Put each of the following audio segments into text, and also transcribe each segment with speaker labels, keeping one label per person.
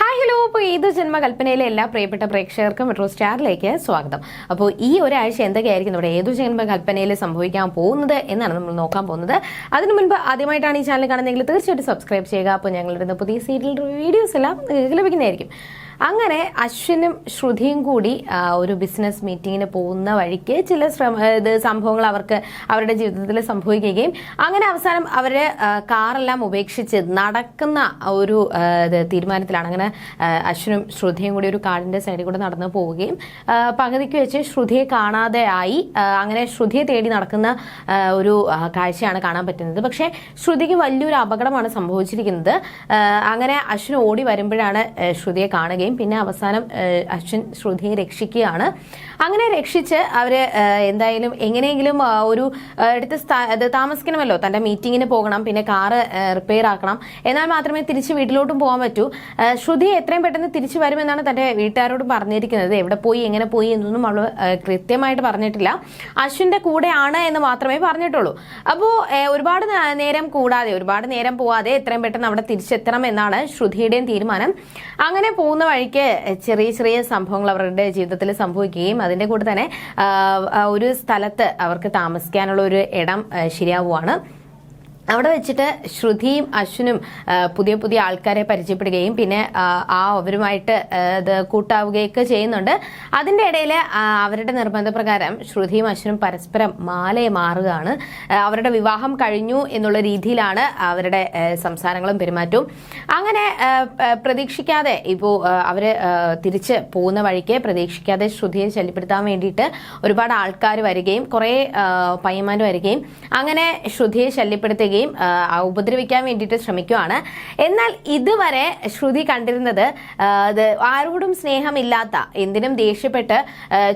Speaker 1: Hi hello അപ്പോൾ ഏത് ജന്മകൽപ്പനയിലെ എല്ലാ പ്രിയപ്പെട്ട പ്രേക്ഷകർക്കും മെട്രോ സ്റ്റാറിലേക്ക് സ്വാഗതം. അപ്പോൾ ഈ ഒരാഴ്ച എന്തൊക്കെയായിരിക്കും നമ്മുടെ ഏതു ജന്മകൽപ്പനയിൽ സംഭവിക്കാൻ പോകുന്നത് എന്നാണ് നമ്മൾ നോക്കാൻ പോകുന്നത്. അതിനു മുൻപ് ആദ്യമായിട്ടാണ് ഈ ചാനൽ കാണുന്നതെങ്കിൽ തീർച്ചയായിട്ടും സബ്സ്ക്രൈബ് ചെയ്യുക. അപ്പോൾ ഞങ്ങളുടെ പുതിയ സീരിയൽ വീഡിയോസ് എല്ലാം നിങ്ങൾക്ക് ലഭിക്കുന്നതായിരിക്കും. അങ്ങനെ അശ്വിനും ശ്രുതിയും കൂടി ഒരു ബിസിനസ് മീറ്റിങ്ങിന് പോകുന്ന വഴിക്ക് ചില ശ്രമ ഇത് സംഭവങ്ങൾ അവർക്ക് അവരുടെ ജീവിതത്തിൽ സംഭവിക്കുകയും അങ്ങനെ അവസാനം അവർ കാറെല്ലാം ഉപേക്ഷിച്ച് നടക്കുന്ന ഒരു തീരുമാനത്തിലാണ്. അങ്ങനെ അശ്വിനും ശ്രുതിയും കൂടി ഒരു കാടിന്റെ സൈഡിൽ കൂടെ നടന്നു പോവുകയും പകുതിക്ക് വെച്ച് ശ്രുതിയെ കാണാതെ ആയി അങ്ങനെ ശ്രുതിയെ തേടി നടക്കുന്ന ഒരു കാഴ്ചയാണ് കാണാൻ പറ്റുന്നത്. പക്ഷേ ശ്രുതിക്ക് വലിയൊരു അപകടമാണ് സംഭവിച്ചിരിക്കുന്നത്. അങ്ങനെ അശ്വിൻ ഓടി വരുമ്പോഴാണ് ശ്രുതിയെ കാണുകയും പിന്നെ അവസാനം അശ്വിൻ ശ്രുതിയെ രക്ഷിക്കുകയാണ്. അങ്ങനെ രക്ഷിച്ച് അവർ എന്തായാലും എങ്ങനെയെങ്കിലും ഒരു എടുത്ത് താമസിക്കണമല്ലോ. തന്റെ മീറ്റിങ്ങിന് പോകണം പിന്നെ കാറ് റിപ്പയർ ആക്കണം. എന്നാൽ മാത്രമേ തിരിച്ച് വീട്ടിലോട്ടും പോകാൻ പറ്റൂ. ശ്രുതി എത്രയും പെട്ടെന്ന് തിരിച്ചു വരുമെന്നാണ് തന്റെ വീട്ടുകാരോട് പറഞ്ഞിരിക്കുന്നത്. എവിടെ പോയി എങ്ങനെ പോയി എന്നൊന്നും അവൾ കൃത്യമായിട്ട് പറഞ്ഞിട്ടില്ല. അശ്വിന്റെ കൂടെയാണ് എന്ന് മാത്രമേ പറഞ്ഞിട്ടുള്ളൂ. അപ്പോൾ ഒരുപാട് നേരം കൂടാതെ ഒരുപാട് നേരം പോവാതെ എത്രയും പെട്ടെന്ന് അവിടെ തിരിച്ചെത്തണം എന്നാണ് ശ്രുതിയുടെയും തീരുമാനം. അങ്ങനെ പോകുന്ന വഴിക്ക് ചെറിയ ചെറിയ സംഭവങ്ങൾ അവരുടെ ജീവിതത്തിൽ സംഭവിക്കുകയും അതിന്റെ കൂടെ തന്നെ ഒരു സ്ഥലത്ത് അവർക്ക് താമസിക്കാനുള്ള ഒരു ഇടം ശരിയാവുകയാണ് അവിടെ വെച്ചിട്ട് ശ്രുതിയും അശ്വിനും പുതിയ പുതിയ ആൾക്കാരെ പരിചയപ്പെടുകയും പിന്നെ ആ, അവരുമായിട്ട് ഇത് കൂട്ടാവുകയൊക്കെ ചെയ്യുന്നുണ്ട്. അതിന്റെ ഇടയിൽ അവരുടെ നിർബന്ധപ്രകാരം ശ്രുതിയും അശ്വിനും പരസ്പരം മാലയെ മാറുകയാണ്. അവരുടെ വിവാഹം കഴിഞ്ഞു എന്നുള്ള രീതിയിലാണ് അവരുടെ സംസാരങ്ങളും പെരുമാറ്റവും. അങ്ങനെ പ്രതീക്ഷിക്കാതെ ഇപ്പോൾ അവർ തിരിച്ച് പോകുന്ന വഴിക്ക് പ്രതീക്ഷിക്കാതെ ശ്രുതിയെ ശല്യപ്പെടുത്താൻ വേണ്ടിയിട്ട് ഒരുപാട് ആൾക്കാർ വരികയും കുറേ പയ്യന്മാർ വരികയും അങ്ങനെ ശ്രുതിയെ ശല്യപ്പെടുത്തുകയും ആ, ഉപദ്രവിക്കാൻ വേണ്ടിയിട്ട് ശ്രമിക്കുകയാണ് എന്നാൽ ഇതുവരെ ശ്രുതി കണ്ടിരുന്നത് ആരോടും സ്നേഹമില്ലാത്ത എന്തിനും ദേഷ്യപ്പെട്ട്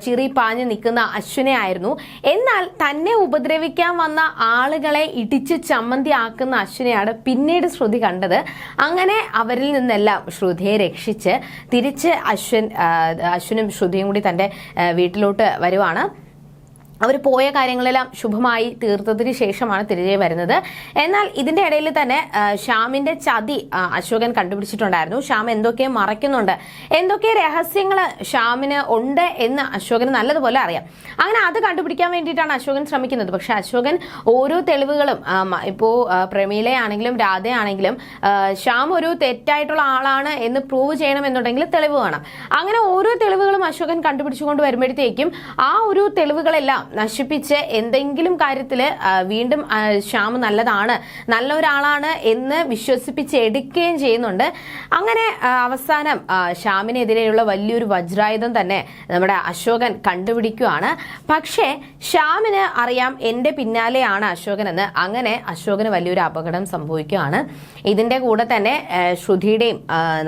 Speaker 1: ചിറി പാഞ്ഞു നിൽക്കുന്ന അശ്വിനെ ആയിരുന്നു. എന്നാൽ തന്നെ ഉപദ്രവിക്കാൻ വന്ന ആളുകളെ ഇടിച്ച് ചമ്മന്തി ആക്കുന്ന അശ്വിനെയാണ് പിന്നീട് ശ്രുതി കണ്ടത്. അങ്ങനെ അവരിൽ നിന്നെല്ലാം ശ്രുതിയെ രക്ഷിച്ച് തിരിച്ച് അശ്വിൻ അശ്വിനും ശ്രുതിയും കൂടി തന്റെ വീട്ടിലോട്ട് വരുവാണ്. അവർ പോയ കാര്യങ്ങളെല്ലാം ശുഭമായി തീർത്തതിന് ശേഷമാണ് തിരികെ വരുന്നത്. എന്നാൽ ഇതിന്റെ ഇടയിൽ തന്നെ ശ്യാമിന്റെ ചതി അശോകൻ കണ്ടുപിടിച്ചിട്ടുണ്ടായിരുന്നു. ശ്യാം എന്തൊക്കെ മറയ്ക്കുന്നുണ്ട്? എന്തൊക്കെ രഹസ്യങ്ങൾ ശ്യാമിന് ഉണ്ട് എന്ന് അശോകന് നല്ലതുപോലെ അറിയാം. അങ്ങനെ അത് കണ്ടുപിടിക്കാൻ വേണ്ടിയിട്ടാണ് അശോകൻ ശ്രമിക്കുന്നത്. പക്ഷെ അശോകൻ ഓരോ തെളിവുകളും ഇപ്പോൾ പ്രമീലയാണെങ്കിലും രാധയാണെങ്കിലും ശ്യാം ഒരു തെറ്റായിട്ടുള്ള ആളാണ് എന്ന് പ്രൂവ് ചെയ്യണമെന്നുണ്ടെങ്കിൽ തെളിവ് വേണം. അങ്ങനെ ഓരോ തെളിവുകളും അശോകൻ കണ്ടുപിടിച്ചുകൊണ്ട് വരുമ്പോഴത്തേക്കും ആ ഒരു തെളിവുകളെല്ലാം നശിപ്പിച്ച് എന്തെങ്കിലും കാര്യത്തിൽ വീണ്ടും ശ്യാം നല്ലതാണ് നല്ല ഒരാളാണ് എന്ന് വിശ്വസിപ്പിച്ച് എടുക്കുകയും ചെയ്യുന്നുണ്ട്. അങ്ങനെ അവസാനം ശ്യാമിനെതിരെയുള്ള വലിയൊരു വജ്രായുധം തന്നെ നമ്മുടെ അശോകൻ കണ്ടുപിടിക്കുകയാണ്. പക്ഷേ ശ്യാമിന് അറിയാം എന്റെ പിന്നാലെയാണ് അശോകൻ എന്ന് അങ്ങനെ അശോകന് വലിയൊരു അപകടം സംഭവിക്കുകയാണ്. ഇതിന്റെ കൂടെ തന്നെ ശ്രുതിയുടെയും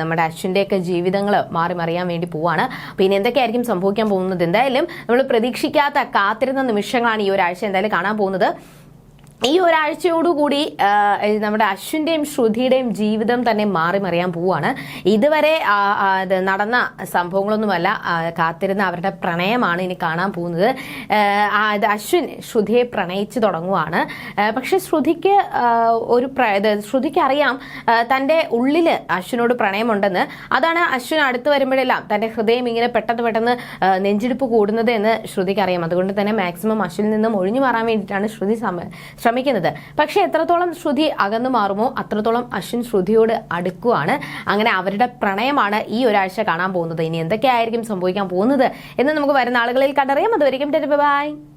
Speaker 1: നമ്മുടെ അശ്വിന്റെയൊക്കെ ജീവിതങ്ങൾ മാറി മറിയാൻ വേണ്ടി പോവാണ്. പിന്നെ എന്തൊക്കെയായിരിക്കും സംഭവിക്കാൻ പോകുന്നത്? എന്തായാലും നമ്മൾ പ്രതീക്ഷിക്കാത്ത കാത്തിരുന്ന നിമിഷങ്ങളാണ് ഈ ഒരാഴ്ച എന്തായാലും കാണാൻ പോകുന്നത്. ഈ ഒരാഴ്ചയോടുകൂടി കൂടി നമ്മുടെ അശ്വിന്റെയും ശ്രുതിയുടെയും ജീവിതം തന്നെ മാറി മറിയാൻ പോവാണ്. ഇതുവരെ നടന്ന സംഭവങ്ങളൊന്നുമല്ല കാത്തിരുന്ന അവരുടെ പ്രണയമാണ് ഇനി കാണാൻ പോകുന്നത്. അശ്വിൻ ശ്രുതിയെ പ്രണയിച്ചു തുടങ്ങുവാണ്. പക്ഷെ ശ്രുതിക്ക് ഒരു ശ്രുതിക്ക് അറിയാം തന്റെ ഉള്ളിൽ അശ്വിനോട് പ്രണയമുണ്ടെന്ന്. അതാണ് അശ്വിൻ അടുത്ത് വരുമ്പോഴെല്ലാം തന്റെ ഹൃദയം ഇങ്ങനെ പെട്ടെന്ന് പെട്ടെന്ന് നെഞ്ചിടിപ്പ് കൂടുന്നത് എന്ന് ശ്രുതിക്ക് അറിയാം അതുകൊണ്ട് തന്നെ മാക്സിമം അശ്വിനിൽ നിന്നും ഒഴിഞ്ഞു മാറാൻ വേണ്ടിയിട്ടാണ് ശ്രുതി ശ്രമിക്കുന്നത്. പക്ഷേ എത്രത്തോളം ശ്രുതി അകന്നു മാറുമോ അത്രത്തോളം അശ്വിൻ ശ്രുതിയോട് അടുക്കുവാണ്. അങ്ങനെ അവരുടെ പ്രണയമാണ് ഈ ഒരാഴ്ച കാണാൻ പോകുന്നത്. ഇനി എന്തൊക്കെയായിരിക്കും സംഭവിക്കാൻ പോകുന്നത് എന്ന് നമുക്ക് വരുന്ന ആളുകളിൽ കണ്ടറിയാം. അതുവരെയും ബൈ.